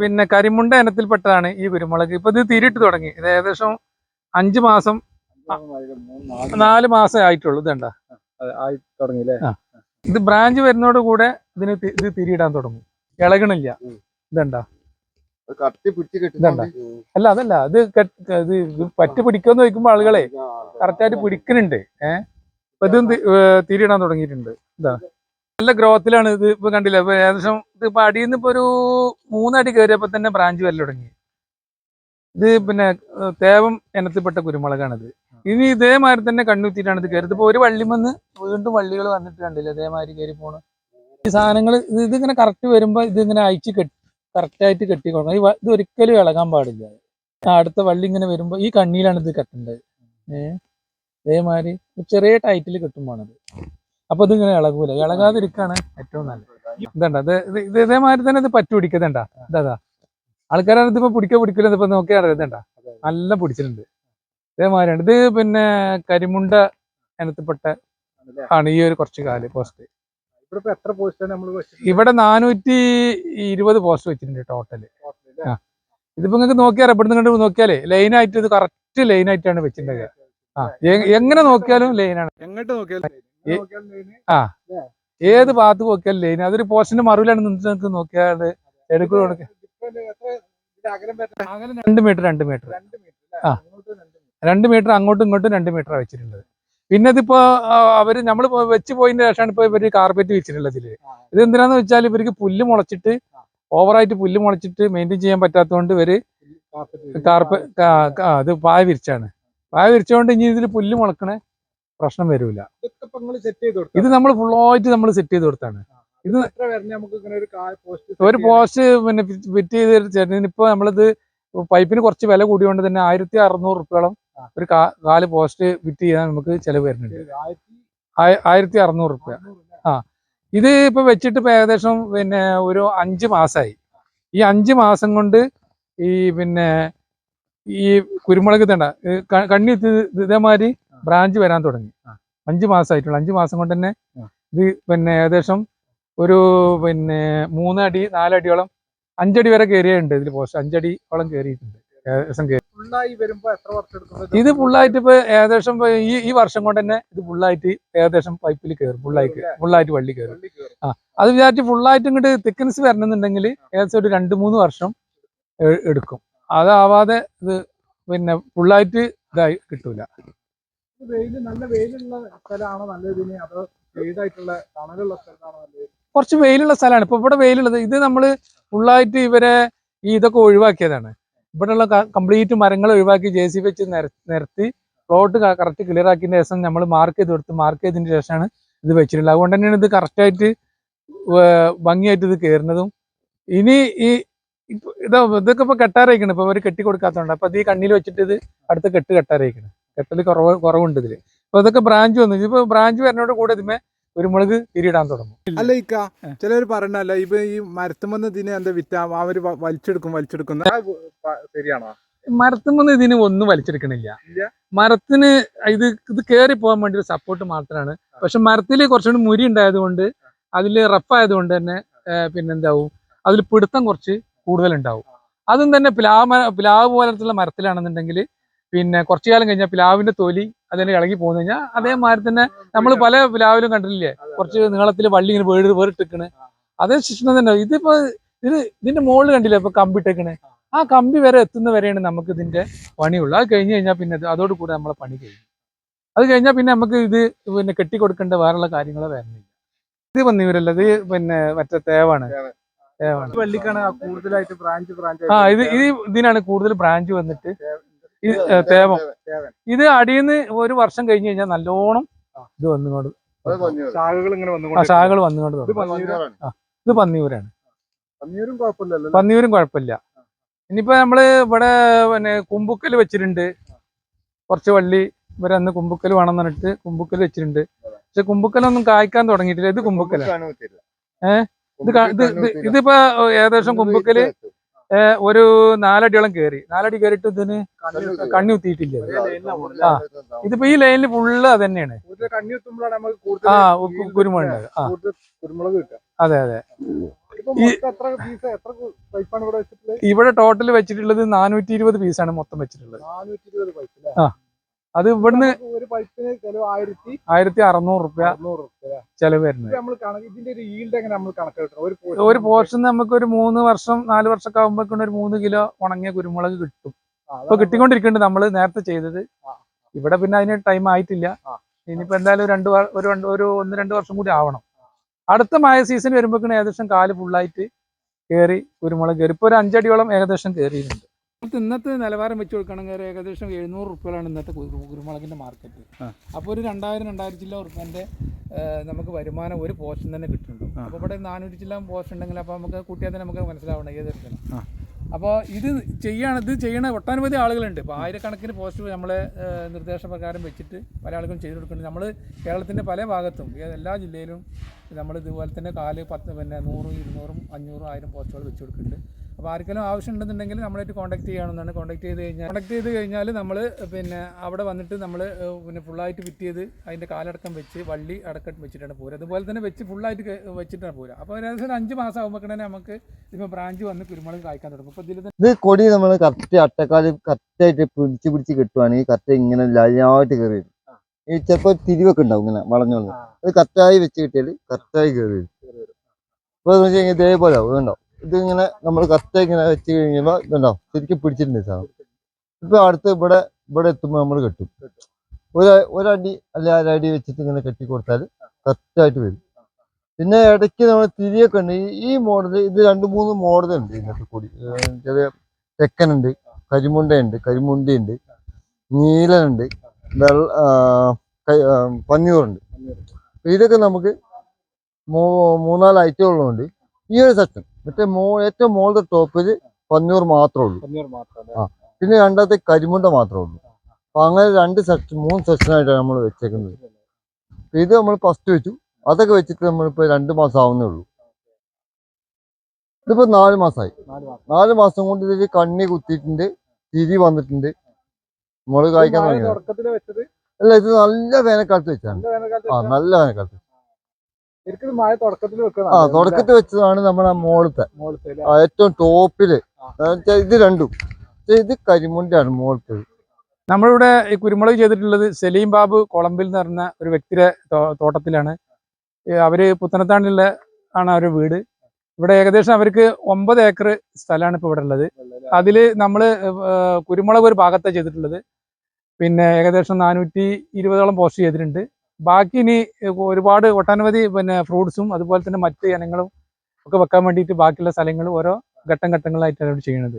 പിന്നെ കരിമുണ്ട ഇനത്തിൽപ്പെട്ടതാണ് ഈ കുരുമുളക്. ഇപ്പൊ ഇത് തീരിട്ട് തുടങ്ങി. ഇത് ഏകദേശം അഞ്ചു മാസം നാല് മാസം ആയിട്ടുള്ളൂ. ഇതണ്ട ഇത് ബ്രാഞ്ച് വരുന്നതോട് കൂടെ ഇതിന് ഇത് തിരിയിടാൻ തുടങ്ങും. ഇളകണില്ല. ഇതണ്ട. അല്ല അതല്ല. ഇത് ഇത് പറ്റി പിടിക്കുമെന്ന് ചോദിക്കുമ്പോ ആളുകളെ കറക്റ്റായിട്ട് പിടിക്കുന്നുണ്ട്. ഏഹ് അപ്പൊ ഇതും തിരിയിടാൻ തുടങ്ങിയിട്ടുണ്ട്. ഇതാ. നല്ല ഗ്രോത്തിലാണ് ഇത് ഇപ്പൊ കണ്ടില്ല? ഇപ്പൊ ഏകദേശം ഇത് ഇപ്പൊ അടിയിൽ നിന്ന് ഇപ്പൊ ഒരു മൂന്നടി കയറിയപ്പോ തന്നെ ബ്രാഞ്ച് വരൽ തുടങ്ങി. ഇത് പിന്നെ തേവം ഇനത്തിൽപ്പെട്ട കുരുമുളകാണിത്. ഇനി ഇതേമാതിരി തന്നെ കണ്ണുത്തിയിട്ടാണ് ഇത് കയറി ഇപ്പൊ ഒരു വള്ളി വന്ന് വീണ്ടും വള്ളികൾ വന്നിട്ട് കണ്ടില്ല? ഇതേമാതിരി കയറി പോണു. ഈ സാധനങ്ങൾ ഇത് ഇതിങ്ങനെ കറക്റ്റ് വരുമ്പോ ഇതിങ്ങനെ അയച്ച് കെട്ടി കറക്റ്റായിട്ട് കെട്ടിക്കൊള്ളണം ഈ ഇത് ഒരിക്കലും ഇളകാൻ പാടില്ല. അടുത്ത വള്ളി ഇങ്ങനെ വരുമ്പോ ഈ കണ്ണിയിലാണ് ഇത് കെട്ടേണ്ടത്. ഏഹ് ഇതേമാതിരി ചെറിയ ടൈറ്റിൽ കെട്ടുമ്പോണത്. അപ്പൊ ഇതിങ്ങനെ ഇളകൂല. ഇളകാതിരിക്കാണ് ഏറ്റവും നല്ലത്. ഇതണ്ട ഇത് ഇത് ഇത് ഇതേമാതിരി തന്നെ ഇത് പറ്റു പിടിക്കുന്നുണ്ട ഇതാ ആൾക്കാരാണ് ഇതിപ്പോ പിടിക്കുക പിടിക്കില്ല ഇപ്പൊ നോക്കിയാൽ ഇതണ്ട നല്ല പിടിച്ചിട്ടുണ്ട്. ഇതേമാതിരിയാണ്. ഇത് പിന്നെ കരിമുണ്ട ഇനത്തിൽപ്പെട്ട ആണ് ഈ ഒരു കുറച്ച് കാൽ പോസ്റ്റ് എത്ര പോസ്റ്റാണ് നമ്മൾ ഇവിടെ നാനൂറ്റി ഇരുപത് പോസ്റ്റ് വെച്ചിട്ടുണ്ട് ടോട്ടൽ. ഇതിപ്പോ നിങ്ങൾക്ക് നോക്കിയാൽ ഇവിടുന്ന് കണ്ട് നോക്കിയാലേ ലൈനായിട്ട് ഇത് കറക്റ്റ് ലൈനായിട്ടാണ് വെച്ചിട്ടുള്ളത് ആ. എങ്ങനെ നോക്കിയാലും ലൈനാണ് എങ്ങോട്ട് നോക്കിയാലും ഏ- ഏത് ഭാഗത്ത് നോക്കിയാൽ ലൈൻ അതൊരു പോസ്റ്റിന്റെ മറുവിലാണ് നിന്നിട്ട് നിങ്ങൾക്ക് നോക്കിയാൽ എടുക്കുക രണ്ട് മീറ്റർ രണ്ട് മീറ്റർ ആ. രണ്ട് മീറ്റർ അങ്ങോട്ടും ഇങ്ങോട്ടും രണ്ട് മീറ്റർ വെച്ചിട്ടുള്ളത്. പിന്നെ ഇതിപ്പോ ആ, അവർ നമ്മൾ വെച്ച് പോയതിന്റെ ശേഷമാണ് ഇപ്പൊ ഇവർ കാർപ്പറ്റ് വെച്ചിട്ടുള്ളത് ഇതിൽ. ഇത് എന്തിനാന്ന് വെച്ചാൽ ഇവർക്ക് പുല്ല് മുളച്ചിട്ട് ഓവറായിട്ട് പുല്ല് മുളച്ചിട്ട് മെയിന്റെയിൻ ചെയ്യാൻ പറ്റാത്തതുകൊണ്ട് ഇവർ കാർപ്പ അത് കാ- ഇത് പായ വിരിച്ചാണ്. പായ വിരിച്ചുകൊണ്ട് ഇനി ഇതിൽ പുല്ല് മുളക്കണ പ്രശ്നം വരൂല. ഇത് നമ്മൾ ഫുൾ ഫുള്ളായിട്ട് നമ്മൾ സെറ്റ് ചെയ്ത് കൊടുത്താണ്. ഇത് ഒരു പോസ്റ്റ് പിന്നെ ഫിറ്റ് ചെയ്ത് ചേട്ടന് ഇപ്പൊ നമ്മളിത് പൈപ്പിന് കുറച്ച് വില കൂടിയോണ്ട് തന്നെ ആയിരത്തി അറുന്നൂറ് റുപ്യോളം ഒരു കാൽ പോസ്റ്റ് ഫിറ്റ് ചെയ്യാൻ നമുക്ക് ചെലവ് വരുന്നുണ്ട്. ആയ- ആയിരത്തി അറുന്നൂറ് റുപ്യ. ആ. ഇത് ഇപ്പൊ വെച്ചിട്ട് ഇപ്പൊ ഏകദേശം പിന്നെ ഒരു അഞ്ച് മാസമായി ഈ അഞ്ച് മാസം കൊണ്ട് ഈ പിന്നെ ഈ കുരുമുളക് തണ്ട കണ്ണി ഇത് ഇതേമാതിരി ബ്രാഞ്ച് വരാൻ തുടങ്ങി. അഞ്ച് മാസമായിട്ടുള്ളൂ. അഞ്ച് മാസം കൊണ്ട് തന്നെ ഇത് പിന്നെ ഏകദേശം ഒരു പിന്നെ മൂന്നടി നാലടിയോളം അഞ്ചടി വരെ കയറിയുണ്ട് ഇതിൽ പോസ്റ്റ്. അഞ്ചടിയോളം കയറിയിട്ടുണ്ട്. ഏകദേശം കയറി. ഇത് ഫുള്ളായിട്ട് ഇപ്പൊ ഏകദേശം ഈ ഈ വർഷം കൊണ്ട് തന്നെ ഇത് ഫുള്ളായിട്ട് ഏകദേശം പൈപ്പിൽ കയറും. ഫുള്ളായിട്ട് ഫുള്ളായിട്ട് വള്ളി കയറും. ആ. അത് വിചാരിച്ച് ഫുള്ളായിട്ട് ഇങ്ങോട്ട് തിക്കൻസ് വരണമെന്നുണ്ടെങ്കിൽ ഏകദേശം ഒരു രണ്ട് മൂന്ന് വർഷം എടുക്കും. അതാവാതെ ഇത് പിന്നെ ഫുള്ളായിട്ട് ഇതായി കിട്ടൂല. വെയിൽ നല്ല വെയിലുള്ള സ്ഥലമാണോ നല്ല ഇനി? അതോ വെയിലായിട്ടുള്ള തണലുള്ള സ്ഥലമാണോ നല്ലത്? കുറച്ച് വെയിലുള്ള സ്ഥലമാണ്. ഇപ്പൊ ഇവിടെ വെയിലുള്ളത്. ഇത് നമ്മൾ ഫുള്ളായിട്ട് ഇവരെ ഈ ഇതൊക്കെ ഒഴിവാക്കിയതാണ്. ഇവിടെയുള്ള കംപ്ലീറ്റ് മരങ്ങൾ ഒഴിവാക്കി ജെ സി വെച്ച് നിര നിരത്തി പ്ലോട്ട് കറക്റ്റ് ക്ലിയർ ആക്കിയ ശേഷം നമ്മൾ മാർക്ക് ചെയ്ത് കൊടുത്ത് മാർക്ക് ചെയ്തതിന് ശേഷമാണ് ഇത് വെച്ചിട്ടുള്ളത്. അതുകൊണ്ട് തന്നെയാണ് ഇത് കറക്റ്റായിട്ട് ഭംഗിയായിട്ട് ഇത് കയറുന്നതും ഇനി ഈ ഇതാ ഇതൊക്കെ ഇപ്പൊ കെട്ടാറയിക്കണം. ഇപ്പൊ അവർ കെട്ടി കൊടുക്കാത്തതുകൊണ്ട് അപ്പൊ അത് ഈ കണ്ണിൽ വെച്ചിട്ട് ഇത് അടുത്ത കെട്ട് കെട്ടാറയിക്കണം. കെട്ടൽ കുറവ് കുറവുണ്ട് ഇതിൽ. അപ്പൊ ഇതൊക്കെ ബ്രാഞ്ച് വന്നു. ഇപ്പൊ ബ്രാഞ്ച് വരുന്നതോട് കൂടെ ഇതിമേ കുരുമുളക് തിരിയിടാൻ തുടങ്ങും. അല്ല ഇക്ക ചിലർ പറയണല്ല ഇപ്പൊ ഈ മരത്തുമെന്ന് ഇതിന് എന്താ വിറ്റ അവർ വലിച്ചെടുക്കും വലിച്ചെടുക്കുന്ന ശരിയാണോ? മരത്തുമെന്ന് ഇതിന് ഒന്നും വലിച്ചെടുക്കണില്ല. ഇല്ല? മരത്തിന് ഇത് ഇത് കയറി പോകാൻ വേണ്ടി ഒരു സപ്പോർട്ട് മാത്രമാണ് പക്ഷെ മരത്തിൽ കുറച്ചുകൂടി മുരി ഉണ്ടായതുകൊണ്ട് അതിൽ റഫ് ആയതുകൊണ്ട് തന്നെ പിന്നെന്താവും? അതിൽ പിടുത്തം കുറച്ച് കൂടുതലുണ്ടാവും. അതും തന്നെ പ്ലാവ് മര- പ്ലാവ് പോലത്തുള്ള മരത്തിലാണെന്നുണ്ടെങ്കിൽ പിന്നെ കുറച്ചു കാലം കഴിഞ്ഞാൽ പ്ലാവിന്റെ തൊലി അതിന് ഇളകി പോകുന്നു കഴിഞ്ഞാൽ അതേമാതിരി തന്നെ നമ്മൾ പല പ്ലാവിലും കണ്ടിട്ടില്ലേ? കുറച്ച് നീളത്തിൽ വള്ളി ഇങ്ങനെ വേട് വേറിട്ടിക്കണ് അതേ ശിക്ഷണം തന്നെ. ഇതിപ്പോ ഇത് ഇതിന്റെ മുകളിൽ കണ്ടില്ലേ ഇപ്പൊ കമ്പിട്ടേക്കണ് ആ കമ്പി വരെ എത്തുന്ന വരെയാണ് നമുക്ക് ഇതിന്റെ പണിയുള്ളൂ. അത് കഴിഞ്ഞ് കഴിഞ്ഞാൽ പിന്നെ അതോടുകൂടെ അതോട് കൂടെ നമ്മളെ പണി കഴിഞ്ഞു. അത് കഴിഞ്ഞാൽ പിന്നെ നമുക്ക് ഇത് പിന്നെ കെട്ടി കൊടുക്കേണ്ട വേറെയുള്ള കാര്യങ്ങൾ വരുന്നില്ല ഇത് പന്നിയൂരല്ല ഇത് പിന്നെ മറ്റേ തേവാണ്. തേവാണ്. ആ ഇത് ഇത് ഇതിനാണ് കൂടുതൽ ബ്രാഞ്ച് വന്നിട്ട് തേവം ഇത് അടിയിൽ നിന്ന് ഒരു വർഷം കഴിഞ്ഞ് കഴിഞ്ഞാൽ നല്ലോണം ഇത് വന്നുകൊണ്ട് ശാഖകൾ വന്നുകൊണ്ട് ശാഖകൾ വന്നുകൊണ്ട് ഇത്. പന്നിയൂരാണ്. പന്നിയൂരും കുഴപ്പമില്ല. ഇനിയിപ്പോ നമ്മൾ ഇവിടെ പിന്നെ കുമ്പുക്കൽ വെച്ചിട്ടുണ്ട്. കുറച്ച് വള്ളി ഇവരെ അന്ന് കുമ്പുക്കൽ വേണം പറഞ്ഞിട്ട് കുമ്പുക്കൽ വെച്ചിട്ടുണ്ട്. പക്ഷെ കുമ്പുക്കലൊന്നും കായ്ക്കാൻ തുടങ്ങിയിട്ടില്ല. ഇത് കുമ്പുക്കല ഏഹ് ഇത് ഇത് ഇതിപ്പോ ഏകദേശം കുമ്പുക്കൽ ഒരു നാലടിയോളം കയറി നാലടി കയറിയിട്ട് ഇതിന് കണ്ണി കുത്തിയിട്ടില്ല. ആ. ഇതിപ്പോ ഈ ലൈനിൽ ഫുള്ള് അത് തന്നെയാണ് ആ കുരുമുളക് കിട്ടുക. അതെ അതെ. ഇവിടെ ടോട്ടൽ വെച്ചിട്ടുള്ളത് നാനൂറ്റി ഇരുപത് പീസാണ് മൊത്തം വെച്ചിട്ടുള്ളത്. ആ. അത് ഇവിടുന്ന് ഒരു പൈപ്പിന് ചിലവ് ആയിരത്തി ആയിരത്തി അറുന്നൂറ് റുപ്യ ചെലവ് വരുന്നത്. നമ്മൾ ഇതിന്റെ ഒരു ഈൽഡ് എങ്ങനെ നമ്മൾ ഒരു പോർഷൻ നമുക്ക് ഒരു മൂന്ന് വർഷം നാല് വർഷമൊക്കെ ആകുമ്പോഴേക്കും ഒരു മൂന്ന് കിലോ ഉണങ്ങിയ കുരുമുളക് കിട്ടും. അപ്പൊ ഇപ്പൊ കിട്ടിക്കൊണ്ടിരിക്കുന്നുണ്ട് നമ്മൾ നേരത്തെ ചെയ്തത്. ഇവിടെ പിന്നെ അതിന് ടൈം ആയിട്ടില്ല. ഇനിയിപ്പോ എന്തായാലും രണ്ട് ഒരു രണ്ട് ഒരു ഒന്ന് രണ്ട് വർഷം കൂടി ആവണം. അടുത്ത മഴ സീസൺ വരുമ്പോഴേക്കും ഏകദേശം കാൽ ഫുള്ളായിട്ട് കയറി കുരുമുളക് കയറി ഇപ്പൊ ഒരു അഞ്ചടിയോളം ഏകദേശം കയറിയിട്ടുണ്ട് ഇന്നത്തെ നിലവാരം വെച്ച് കൊടുക്കണമെങ്കിൽ ഏകദേശം എഴുന്നൂറ് റുപ്യകളാണ് ഇന്നത്തെ കുരുമുളകിന്റെ മാർക്കറ്റ് അപ്പോൾ ഒരു രണ്ടായിരം രണ്ടായിരത്തി ചില്ല റുപ്യന്റെ നമുക്ക് വരുമാനം ഒരു പോർഷൻ തന്നെ കിട്ടുന്നുണ്ട്. അപ്പോൾ ഇവിടെ നാനൂറ്റി ചില്ല പോർഷൻ ഉണ്ടെങ്കിൽ അപ്പോൾ നമുക്ക് കൂട്ടിയാൽ തന്നെ നമുക്ക് മനസ്സിലാവണം ഏത് തരത്തിലാണ്. അപ്പോൾ ഇത് ചെയ്യാണ് ഇത് ചെയ്യണ ഒട്ടനവധി ആളുകളുണ്ട്. ഇപ്പോൾ ആയിരക്കണക്കിന് പോസ്റ്റ് നമ്മളെ നിർദ്ദേശപ്രകാരം വെച്ചിട്ട് പല ആളുകളും ചെയ്തു കൊടുക്കുന്നുണ്ട്. നമ്മൾ കേരളത്തിന്റെ പല ഭാഗത്തും എല്ലാ ജില്ലയിലും നമ്മൾ ഇതുപോലെ തന്നെ കാൽ പത്ത് പിന്നെ നൂറും ഇരുന്നൂറും അഞ്ഞൂറും ആയിരം പോസ്റ്റുകൾ വെച്ച് കൊടുക്കുന്നുണ്ട്. അപ്പോൾ ആർക്കെങ്കിലും ആവശ്യമുണ്ടെന്നുണ്ടെങ്കിൽ നമ്മളായിട്ട് കോൺടാക്ട് ചെയ്യണമെന്നാണ് കോൺടാക്ട് ചെയ്ത് കഴിഞ്ഞാൽ കോൺടാക്ട് ചെയ്ത് കഴിഞ്ഞാൽ നമ്മൾ പിന്നെ അവിടെ വന്നിട്ട് നമ്മൾ പിന്നെ ഫുള്ളായിട്ട് ഫിറ്റ് ചെയ്ത് അതിന്റെ കാലടക്കം വെച്ച് വള്ളി അടക്കം വെച്ചിട്ടാണ് പോരുക. അതുപോലെ തന്നെ വെച്ച് ഫുള്ളായിട്ട് വെച്ചിട്ടാണ് പോരുക. അപ്പോൾ ഏകദേശം ഒരു അഞ്ച് മാസം ആകുമ്പോഴേ നമുക്ക് ഇപ്പോൾ ബ്രാഞ്ച് വന്ന് കുരുമുളക് കായ്ക്കാൻ തുടങ്ങും. അപ്പോൾ ഇതിൽ ഇത് കൊടി നമ്മൾ കറക്റ്റ് അട്ടക്കാൽ കറക്റ്റായിട്ട് പിടിച്ച് പിടിച്ച് കിട്ടുവാണെങ്കിൽ കറക്റ്റ് ഇങ്ങനെ ലൈനായിട്ട് കയറി വരും ഈ ചിലപ്പോൾ തിരിവൊക്കെ ഉണ്ടാവും ഇങ്ങനെ വളഞ്ഞോണ്ട്. ആ. അത് കറക്റ്റായി വെച്ച് കിട്ടിയാൽ കറക്റ്റായി കയറി വരും അപ്പോൾ ഇതേപോലെ ആവും. ഇതുണ്ടോ ഇത് ഇങ്ങനെ നമ്മൾ കത്ത ഇങ്ങനെ വെച്ച് കഴിയുമ്പോൾ ഇതുണ്ടാവും ശരിക്കും പിടിച്ചിട്ടുണ്ട് സാധനം. ഇപ്പൊ അടുത്ത് ഇവിടെ ഇവിടെ എത്തുമ്പോൾ നമ്മൾ കെട്ടും. ഒരു ഒരടി അല്ലെ അരടി വെച്ചിട്ട് ഇങ്ങനെ കെട്ടി കൊടുത്താൽ കറക്റ്റായിട്ട് വരും. പിന്നെ ഇടയ്ക്ക് നമ്മൾ തിരിയൊക്കെ ഉണ്ട്. ഈ- മോഡൽ ഇത് രണ്ട് മൂന്ന് മോഡൽ ഉണ്ട് ഇന്നത്തെ കൂടി ചെറിയ തെക്കനുണ്ട് കരിമുണ്ടയുണ്ട് കരിമുണ്ടിയുണ്ട് നീലനുണ്ട് വെള്ള പന്നിയൂറുണ്ട്. ഇതൊക്കെ നമുക്ക് മൂന്നാൽ ഐറ്റം ഉള്ളതുകൊണ്ട് ഈ ഒരു സെക്ഷൻ മറ്റേ മോ ഏറ്റവും മോളുടെ ടോപ്പിൽ പന്നൂർ മാത്രമേ ഉള്ളൂ. അഞ്ഞൂറ് മാത്രമേ ആ. പിന്നെ രണ്ടാമത്തെ കരിമുണ്ട മാത്രമേ ഉള്ളൂ. അപ്പൊ അങ്ങനെ രണ്ട് സെക്ഷൻ മൂന്ന് സെക്ഷനായിട്ടാണ് നമ്മൾ വെച്ചേക്കുന്നത്. ഇത് നമ്മൾ ഫസ്റ്റ് വെച്ചു. അതൊക്കെ വെച്ചിട്ട് നമ്മളിപ്പോ രണ്ട് മാസം ആവുന്നേ ഉള്ളൂ. ഇതിപ്പോ നാല് മാസമായി നാല് മാസം. കൊണ്ട് ഇതിൽ കണ്ണി കുത്തിയിട്ടുണ്ട്. തിരി വന്നിട്ടുണ്ട്. മുളക് കായ്ക്കാൻ തുടങ്ങി അല്ല ഇത് നല്ല വേനൽക്കാലത്ത് വെച്ചാണ്. ആ നല്ല വേനൽക്കാലത്ത് ശരിക്കും ഇത് മഴ തുടക്കത്തിൽ ആ തുടക്കത്തിൽ വെച്ചതാണ് നമ്മുടെ മോളത്തെ. ഏറ്റവും ടോപ്പിൽ ഇത് രണ്ടും. ഇത് കരിമുണ്ടാണ് മോളത്തത്. നമ്മളിവിടെ ഈ കുരുമുളക് ചെയ്തിട്ടുള്ളത് സലീം ബാബു കൊളമ്പിൽ എന്ന് പറഞ്ഞ ഒരു വ്യക്തിയുടെ തോട്ടത്തിലാണ്. അവർ പുത്തനത്താണിലുള്ള ആണ് അവരുടെ വീട്. ഇവിടെ ഏകദേശം അവർക്ക് ഒമ്പത് ഏക്കർ സ്ഥലമാണ് ഇപ്പോൾ ഇവിടെ ഉള്ളത് അതിൽ നമ്മൾ കുരുമുളക് ഒരു ഭാഗത്താണ് ചെയ്തിട്ടുള്ളത്. പിന്നെ ഏകദേശം നാനൂറ്റി ഇരുപതോളം പോസ്റ്റ് ചെയ്തിട്ടുണ്ട്. ബാക്കി ഇനി ഒരുപാട് ഒട്ടനവധി പിന്നെ ഫ്രൂട്ട്സും അതുപോലെ തന്നെ മറ്റ് ഇനങ്ങളും ഒക്കെ വെക്കാൻ വേണ്ടിയിട്ട് ബാക്കിയുള്ള സ്ഥലങ്ങൾ ഓരോ ഘട്ടം ഘട്ടങ്ങളായിട്ടാണ് ഇവിടെ ചെയ്യുന്നത്.